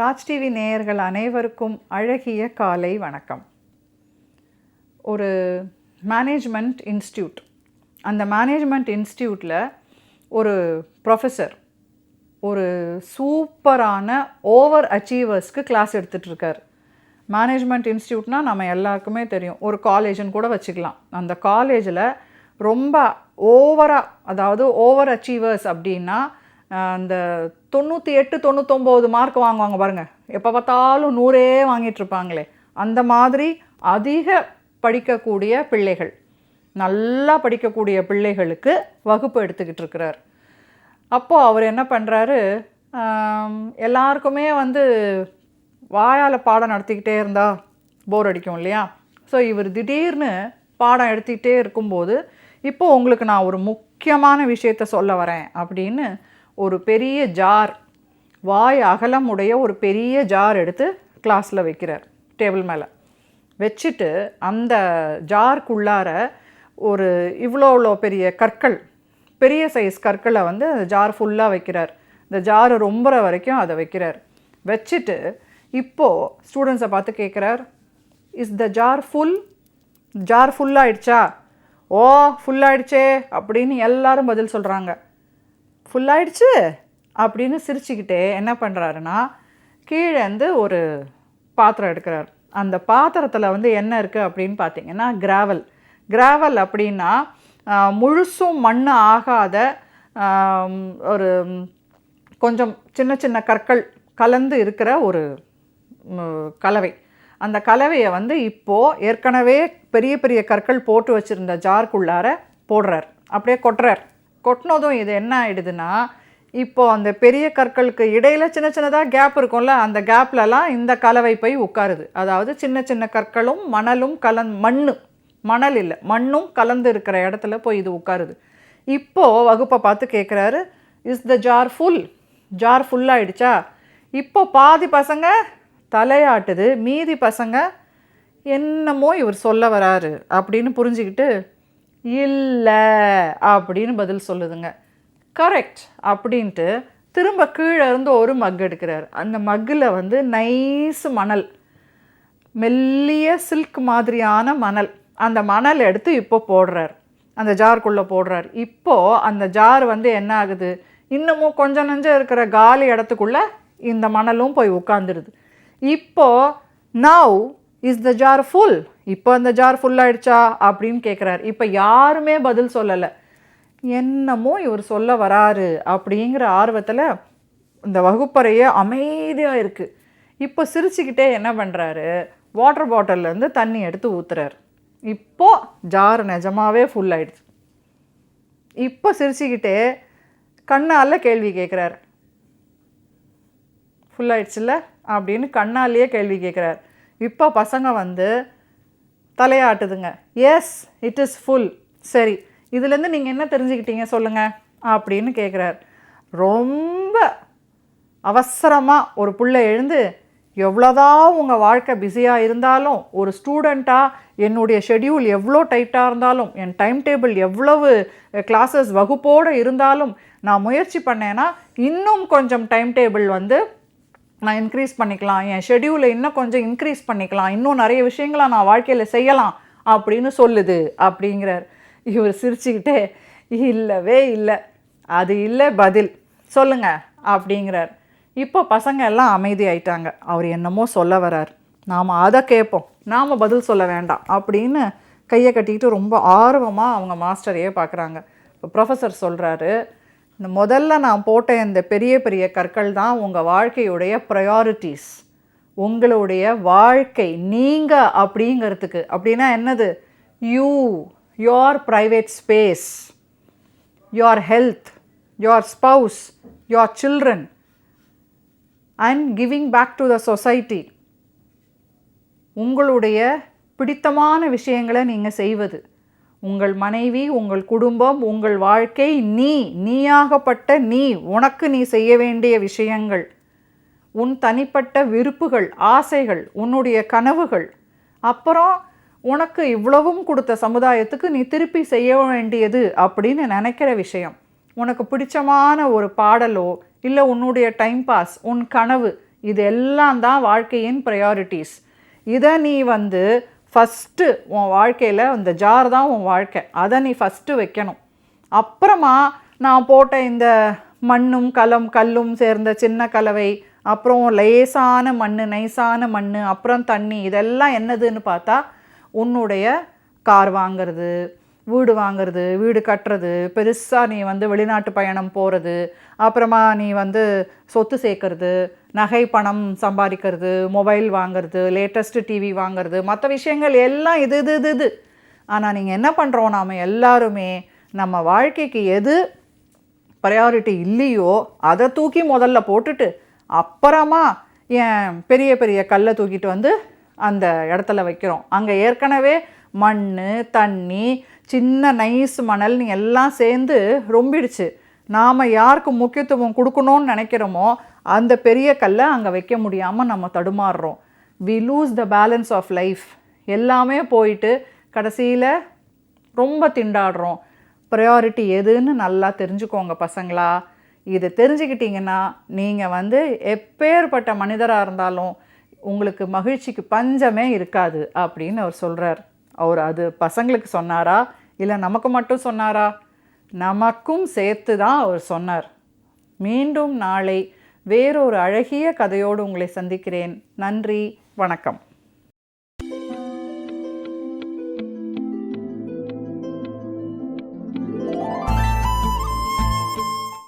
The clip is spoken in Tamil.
ராஜ் டிவி நேயர்கள் அனைவருக்கும் அழகிய காலை வணக்கம். ஒரு மேனேஜ்மெண்ட் இன்ஸ்டியூட் அந்த மேனேஜ்மெண்ட் இன்ஸ்டியூட்டில் ஒரு ப்ரொஃபஸர் ஒரு சூப்பரான ஓவர் அச்சீவர்ஸ்க்கு கிளாஸ் எடுத்துகிட்ருக்கார் மேனேஜ்மெண்ட் இன்ஸ்டியூட்னால் நம்ம எல்லாருக்குமே தெரியும். ஒரு காலேஜ்னு கூட வச்சுக்கலாம். அந்த காலேஜில் ரொம்ப ஓவராக அதாவது ஓவர் அச்சீவர்ஸ் அப்படின்னா அந்த தொண்ணூற்றி எட்டு தொண்ணூத்தொம்போது மார்க் வாங்குவாங்க பாருங்கள் எப்போ பார்த்தாலும் நூறே வாங்கிட்டு இருப்பாங்களே. அந்த மாதிரி அதிக படிக்கக்கூடிய பிள்ளைகள் நல்லா படிக்கக்கூடிய பிள்ளைகளுக்கு வகுப்பு எடுத்துக்கிட்டு இருக்கிறார். அப்போது அவர் என்ன பண்ணுறாரு எல்லாருக்குமே வந்து வாயால் பாடம் நடத்திக்கிட்டே இருந்தால் போர் அடிக்கும் இல்லையா? ஸோ இவர் திடீர்னு பாடம் எடுத்துக்கிட்டே இருக்கும்போது இப்போ உங்களுக்கு நான் ஒரு முக்கியமான விஷயத்த சொல்ல வரேன் அப்படின்னு ஒரு பெரிய ஜார் வாய் அகலமுடைய ஒரு பெரிய ஜார் எடுத்து கிளாஸில் வைக்கிறார் டேபிள் மேலே. வச்சுட்டு அந்த ஜார்க்குள்ளார ஒரு இவ்வளோ இவ்வளோ பெரிய கற்கள் பெரிய சைஸ் கற்களை வந்து அந்த ஜார் ஃபுல்லாக வைக்கிறார். இந்த ஜார் ரொம்புற வரைக்கும் அதை வைக்கிறார். வச்சுட்டு இப்போது ஸ்டூடெண்ட்ஸை பார்த்து கேட்குறார் is the jar full jar ஃபுல்லாகிடுச்சா ஓ ஃபுல்லாகிடுச்சே அப்படின்னு எல்லாரும் பதில் சொல்கிறாங்க ஃபுல்லாயிடுச்சு அப்படின்னு சிரிச்சுக்கிட்டே என்ன பண்ணுறாருன்னா கீழேந்து ஒரு பாத்திரம் எடுக்கிறார். அந்த பாத்திரத்தில் வந்து என்ன இருக்குது அப்படின்னு பார்த்தீங்கன்னா கிராவல் கிராவல் அப்படின்னா முழுசும் மண் ஆகாத ஒரு கொஞ்சம் சின்ன சின்ன கற்கள் கலந்து இருக்கிற ஒரு கலவை. அந்த கலவையை வந்து இப்போது ஏற்கனவே பெரிய பெரிய கற்கள் போட்டு வச்சுருந்த ஜார்க்குள்ளார போடுறார். அப்படியே கொட்டுறார். கொட்டினதும் இது என்ன ஆகிடுதுன்னா இப்போ அந்த பெரிய கற்களுக்கு இடையில் சின்ன சின்னதாக கேப் இருக்கும்ல அந்த கேப்லலாம் இந்த கலவை போய் உட்காருது. அதாவது சின்ன சின்ன கற்களும் மணலும் கலந் மண் மணல் இல்லை மண்ணும் கலந்து இருக்கிற இடத்துல போய் இது உட்காருது. இப்போது வகுப்பை பார்த்து கேட்குறாரு is the jar full jar ஃபுல்லாகிடுச்சா இப்போ பாதி பசங்க தலையாட்டுது மீதி பசங்க என்னமோ இவர் சொல்ல வராரு அப்படின்னு புரிஞ்சுக்கிட்டு இல்லை அப்படின்னு பதில் சொல்லுதுங்க. கரெக்ட் அப்படின்ட்டு திரும்ப கீழே இருந்து ஒரு மக் எடுக்கிறார். அந்த மக்கில் வந்து நைஸ் மணல். மெல்லிய சில்க் மாதிரியான மணல். அந்த மணல் எடுத்து இப்போ போடுறார். அந்த ஜாருக்குள்ளே போடுறார். இப்போ அந்த ஜார் வந்து என்ன ஆகுது? இன்னமும் கொஞ்சம் நஞ்சம் இருக்கிற காலி இடத்துக்குள்ளே இந்த மணலும் போய் உட்காந்துருது இப்போது now is the jar full இப்போ அந்த ஜார் ஃபுல் ஆயிடுச்சா? அப்படின்னு கேட்குறாரு இப்போ யாருமே பதில் சொல்லலை. என்னமோ இவர் சொல்ல வராரு அப்படிங்கிற ஆர்வத்தில் இந்த வகுப்பறையே அமைதியாக இருக்குது இப்போ சிரிச்சுக்கிட்டே என்ன பண்ணுறாரு வாட்டர் பாட்டில்லேருந்து தண்ணி எடுத்து ஊற்றுறாரு இப்போது ஜார் நிஜமாகவே ஃபுல் ஆயிடுச்சு. இப்போ சிரிச்சுக்கிட்டே கண்ணால் கேள்வி கேட்குறாரு ஃபுல் ஆயிடுச்சுல்ல? அப்படின்னு கண்ணாலேயே கேள்வி கேட்குறாரு இப்போ பசங்க வந்து தலையாட்டுதுங்க. எஸ் இட் இஸ் ஃபுல் சரி இதுலேருந்து நீங்கள் என்ன தெரிஞ்சுக்கிட்டீங்க சொல்லுங்கள் அப்படின்னு கேட்குறார் ரொம்ப அவசரமாக ஒரு பிள்ளை எழுந்து எவ்வளோதான் உங்கள் வாழ்க்கை பிஸியாக இருந்தாலும் ஒரு ஸ்டூடெண்ட்டாக என்னுடைய ஷெட்யூல் எவ்வளோ டைட்டாக இருந்தாலும் என் டைம் டேபிள் எவ்வளவு கிளாஸஸ் வகுப்போடு இருந்தாலும் நான் முயற்சி பண்ணேன்னா இன்னும் கொஞ்சம் டைம் டேபிள் வந்து நான் இன்க்ரீஸ் பண்ணிக்கலாம் என் ஷெடியூலை இன்னும் கொஞ்சம் இன்க்ரீஸ் பண்ணிக்கலாம் இன்னும் நிறைய விஷயங்களை நான் வாழ்க்கையில் செய்யலாம் அப்படின்னு சொல்லுது அப்படிங்கிறார். இவர் சிரிச்சுக்கிட்டே இல்லவே இல்லை அது இல்லை பதில். சொல்லுங்க அப்படிங்கிறார். இப்போ பசங்க எல்லாம் அமைதி ஆயிட்டாங்க. அவர் என்னமோ சொல்ல வரார் நாம் அதை கேட்போம். நாம் பதில் சொல்ல வேண்டாம் அப்படின்னு கையை கட்டிக்கிட்டு ரொம்ப ஆர்வமாக அவங்க மாஸ்டரையே பார்க்குறாங்க. இப்போ ப்ரொஃபஸர் சொல்கிறாரு இந்த முதல்ல நான் போட்ட இந்த பெரிய பெரிய கற்கள் தான் உங்கள் வாழ்க்கையுடைய ப்ரையாரிட்டிஸ் உங்களுடைய வாழ்க்கை நீங்கள் அப்படிங்கிறதுக்கு. அப்படின்னா என்னது? You your private space your health your spouse your children and giving back to the society உங்களுடைய பிடித்தமான விஷயங்களை நீங்கள் செய்வது. உங்கள் மனைவி உங்கள் குடும்பம் உங்கள் வாழ்க்கை நீ நீயாகப்பட்ட நீ உனக்கு நீ செய்ய வேண்டிய விஷயங்கள் உன் தனிப்பட்ட விருப்புகள் ஆசைகள் உன்னுடைய கனவுகள் அப்புறம் உனக்கு இவ்வளவும் கொடுத்த சமுதாயத்துக்கு நீ திருப்பி செய்ய வேண்டியது அப்படின்னு நினைக்கிற விஷயம். உனக்கு பிடிச்சமான ஒரு பாடலோ இல்லை உன்னுடைய டைம் பாஸ் உன் கனவு இது எல்லாம் தான் வாழ்க்கையின் ப்ரையாரிட்டிஸ் இதை நீ வந்து ஃபஸ்ட்டு உன் வாழ்க்கையில் இந்த ஜார் தான் உன் வாழ்க்கை. அதை நீ ஃபஸ்ட்டு வைக்கணும். அப்புறமா நான் போட்ட இந்த மண்ணும் கலம் கல்லும் சேர்ந்த சின்ன கலவை அப்புறம் லேசான மண் நைஸான மண் அப்புறம் தண்ணி இதெல்லாம் என்னதுன்னு பார்த்தா உன்னுடைய கார் வாங்குறது. வீடு வாங்குறது வீடு கட்டுறது பெருசாக நீ வந்து வெளிநாட்டு பயணம் போகிறது அப்புறமா நீ வந்து சொத்து சேர்க்கறது நகை பணம் சம்பாதிக்கிறது மொபைல் வாங்குறது லேட்டஸ்ட்டு டிவி வாங்குறது மற்ற விஷயங்கள் எல்லாம் இது இது இது இது. ஆனால் நீங்கள் என்ன பண்ணுறோம் நாம் எல்லாருமே நம்ம வாழ்க்கைக்கு எது ப்ரையாரிட்டி இல்லையோ அதை தூக்கி முதல்ல போட்டுட்டு அப்புறமா என் பெரிய பெரிய கல்லை தூக்கிட்டு வந்து அந்த இடத்துல வைக்கிறோம். அங்கே ஏற்கனவே மண் தண்ணி சின்ன நைஸ் மணல்னு எல்லாம் சேர்ந்து ரொம்பிடுச்சு. நாம் யாருக்கு முக்கியத்துவம் கொடுக்கணும்னு நினைக்கிறோமோ அந்த பெரிய கல்லை அங்கே வைக்க முடியாமல் நம்ம தடுமாறுறோம். We lose the balance of life எல்லாமே போயிட்டு கடைசியில் ரொம்ப திண்டாடுறோம். ப்ரையாரிட்டி எதுன்னு நல்லா தெரிஞ்சுக்கோங்க பசங்களா. இது தெரிஞ்சுக்கிட்டிங்கன்னா நீங்கள் வந்து எப்பேற்பட்ட மனிதராக இருந்தாலும் உங்களுக்கு மகிழ்ச்சிக்கு பஞ்சமே இருக்காது அப்படின்னு அவர் சொல்கிறார் அவர் அது பசங்களுக்கு சொன்னாரா? இல்லை நமக்கு மட்டும் சொன்னாரா? நமக்கும் சேர்த்து தான் அவர் சொன்னார். மீண்டும் நாளை வேறொரு அழகிய கதையோடு உங்களை சந்திக்கிறேன். நன்றி. வணக்கம்.